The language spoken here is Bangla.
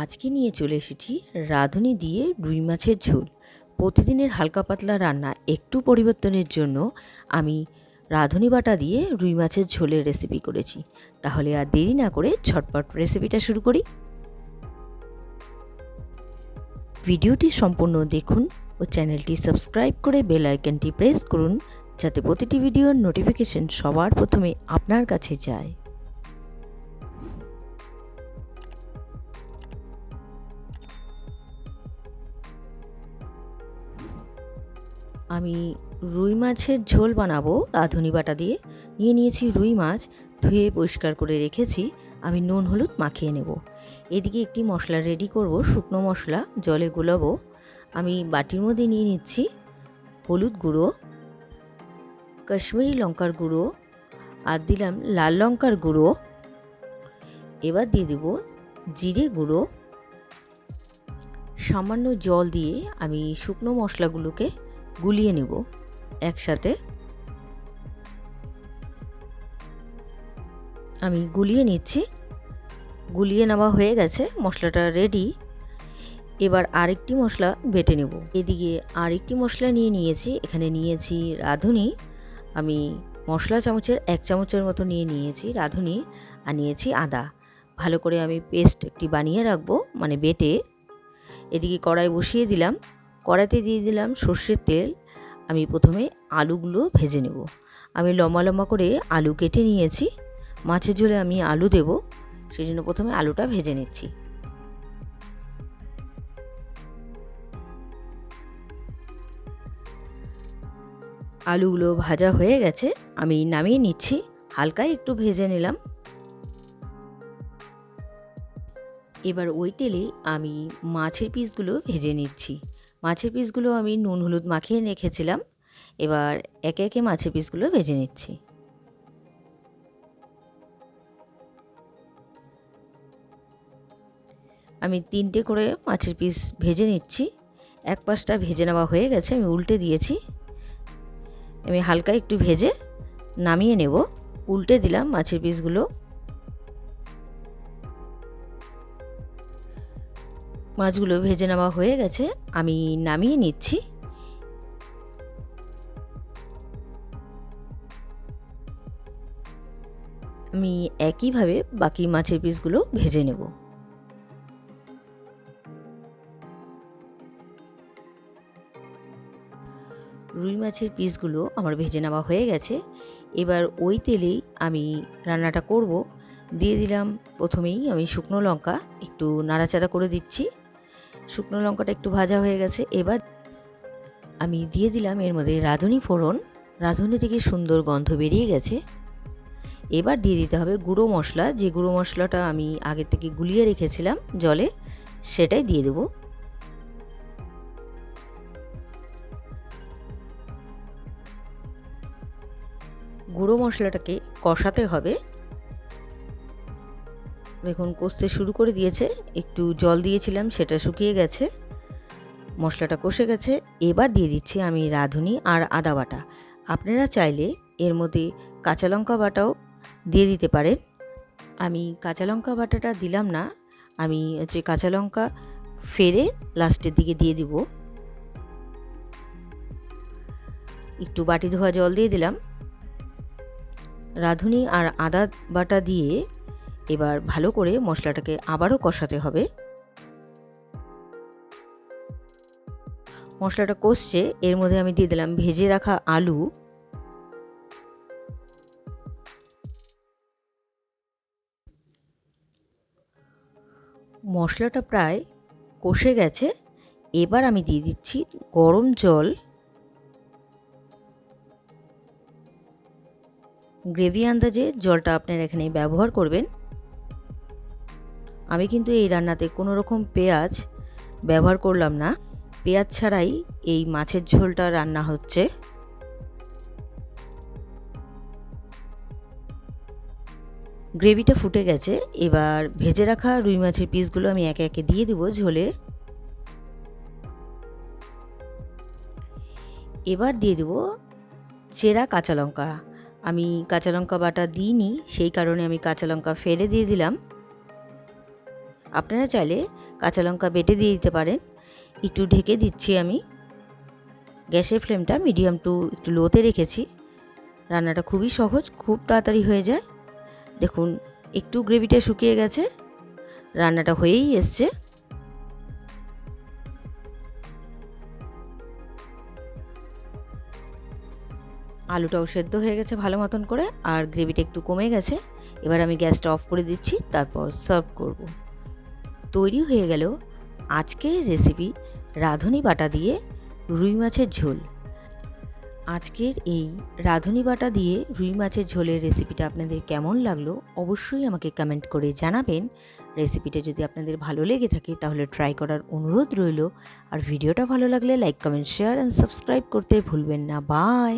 আজকে নিয়ে চলে এসেছি রাঁধুনি দিয়ে রুই মাছের ঝোল। প্রতিদিনের হালকা পাতলা রান্না একটু পরিবর্তনের জন্য আমি রাঁধুনি বাটা দিয়ে রুই মাছের ঝোলের রেসিপি করেছি। তাহলে আর দেরি না করে ঝটপট রেসিপিটা শুরু করি। ভিডিওটি সম্পূর্ণ দেখুন ও চ্যানেলটি সাবস্ক্রাইব করে বেল আইকনটি প্রেস করুন, যাতে প্রতিটি ভিডিওর নোটিফিকেশন সবার প্রথমে আপনার কাছে যায়। আমি রুই মাছের ঝোল বানাবো রাঁধুনি বাটা দিয়ে। নিয়ে নিয়েছি রুই মাছ, ধুয়ে পরিষ্কার করে রেখেছি, আমি নুন হলুদ মাখিয়ে নেব। এদিকে একটি মশলা রেডি করব, শুকনো মশলা, জলে গোলাবো। আমি বাটির মধ্যে নিয়ে নিচ্ছি হলুদ গুঁড়ো, কাশ্মীরি লঙ্কার গুঁড়ো, আর দিলাম লাল লঙ্কার গুঁড়ো। এবার দিয়ে দেব জিরে গুঁড়ো। সামান্য জল দিয়ে আমি শুকনো মশলাগুলোকে গুলিয়ে নেব একসাথে। আমি গুলিয়ে নিচ্ছি। গুলিয়ে নেওয়া হয়ে গেছে, মশলাটা রেডি এবার আরেকটি মশলা বেটে নেব। এদিকে আরেকটি মশলা নিয়ে নিয়েছি, এখানে নিয়েছি রাঁধুনি। আমি মশলা চামচের এক চামচের মতো নিয়ে নিয়েছি রাঁধুনি আর নিয়েছি আদা। ভালো করে আমি পেস্ট একটি বানিয়ে রাখব মানে বেটে। এদিকে কড়াই বসিয়ে দিলাম। কড়াইতে দিয়ে দিলাম সর্ষের তেল। আমি প্রথমে আলুগুলো ভেজে নেব। আমি লম্বা লম্বা করে আলু কেটে নিয়েছি। মাছের ঝোলে আমি আলু দেব। সেই জন্য প্রথমে আলুটা ভেজে নিচ্ছি। আলুগুলো ভাজা হয়ে গেছে। আমি নামিয়ে নিচ্ছি। হালকা একটু ভেজে নিলাম। এবার ওই তেলে আমি মাছের পিসগুলো ভেজে নিচ্ছি। মাছের পিসগুলো আমি নুন, হলুদ মাখিয়ে রেখেছিলাম। এবার একে একে মাছের পিসগুলো ভেজে নিচ্ছি। আমি তিনটে করে মাছের পিস ভেজে নিচ্ছি। এক পাশটা ভেজে নেওয়া হয়ে গেছে, আমি উল্টে দিয়েছি। আমি হালকা একটু ভেজে নামিয়ে নেব। উল্টে দিলাম মাছের পিসগুলো। মাছগুলো ভেজে নেওয়া হয়ে গেছে, আমি নামিয়ে নিচ্ছি। আমি একইভাবে বাকি মাছের পিসগুলো ভেজে নেব। রুই মাছের পিসগুলো আমার ভেজে নেওয়া হয়ে গেছে। এবার ওই তেলেই আমি রান্নাটা করব। দিয়ে দিলাম প্রথমেই আমি শুকনো লঙ্কা, একটু নাড়াচাড়া করে দিচ্ছি। শুকনো লঙ্কাটা একটু ভাজা হয়ে গেছে, এবার আমি দিয়ে দিলাম এর মধ্যে রাঁধুনি ফোড়ন। রাঁধুনি থেকে সুন্দর গন্ধ বেরিয়ে গেছে। এবার দিয়ে দিতে হবে গুঁড়ো মশলা। যে গুঁড়ো মশলাটা আমি আগে থেকে গুলিয়ে রেখেছিলাম জলে, সেটাই দিয়ে দেবো। গুঁড়ো মশলাটাকে কষাতে হবে। দেখুন, কষতে শুরু করে দিয়েছে। একটু জল দিয়েছিলাম, সেটা শুকিয়ে গেছে। মশলাটা কষে গেছে। এবার দিয়ে দিচ্ছি আমি রাঁধুনি আর আদা বাটা। আপনারা চাইলে এর মধ্যে কাঁচা লঙ্কা বাটাও দিয়ে দিতে পারেন। আমি কাঁচা লঙ্কা বাটাটা দিলাম না। আমি হচ্ছে কাঁচা লঙ্কা ফেরে লাস্টের দিকে দিয়ে দিব। একটু বাটি ধোয়া জল দিয়ে দিলাম। রাঁধুনি আর আদা বাটা দিয়ে এবার ভালো করে মশলাটাকে আবারও কষাতে হবে। মশলাটা কষছে, এর মধ্যে আমি দিয়ে দিলাম ভেজে রাখা আলু। মশলাটা প্রায় কষে গেছে, এবার আমি দিয়ে দিচ্ছি গরম জল। গ্রেভি আন্দাজে জলটা আপনারা এখানে ব্যবহার করবেন। আমি কিন্তু এই রান্নাতে কোনো রকম পেঁয়াজ ব্যবহার করলাম না। পেঁয়াজ ছাড়াই এই মাছের ঝোলটা রান্না হচ্ছে। গ্রেভিটা ফুটে গেছে। এবার ভেজে রাখা রুই মাছের পিসগুলো আমি একে একে দিয়ে দিব ঝোলে। এবার দিয়ে দেবো চেরা কাঁচা লঙ্কা। আমি কাঁচা লঙ্কা বাটা দিইনি, সেই কারণে আমি কাঁচা লঙ্কা ফেলে দিয়ে দিলাম। আপনারা চাইলে কাঁচা লঙ্কা বেটে দিয়ে দিতে পারেন। একটু ঢেকে দিচ্ছি আমি। গ্যাসের ফ্লেমটা মিডিয়াম টু একটু লোতে রেখেছি। রান্নাটা খুবই সহজ, খুব তাড়াতাড়ি হয়ে যায়। দেখুন, একটু গ্রেভিটা শুকিয়ে গেছে। রান্নাটা হয়েই এসছে। আলুটাও সেদ্ধ হয়ে গেছে ভালো মতন করে, আর গ্রেভিটা একটু কমে গেছে। এবার আমি গ্যাসটা অফ করে দিচ্ছি, তারপর সার্ভ করব। তৈরি হয়ে গেল আজকের রেসিপি রাঁধুনি বাটা দিয়ে রুই মাছের ঝোল। আজকের এই রাঁধুনি বাটা দিয়ে রুই মাছের ঝোলের রেসিপিটা আপনাদের কেমন লাগল অবশ্যই আমাকে কমেন্ট করে জানাবেন। রেসিপিটা যদি আপনাদের ভালো লেগে থাকে তাহলে ট্রাই করার অনুরোধ রইল। আর ভিডিওটা ভালো লাগলে like comment share and subscribe করতে ভুলবেন না। বাই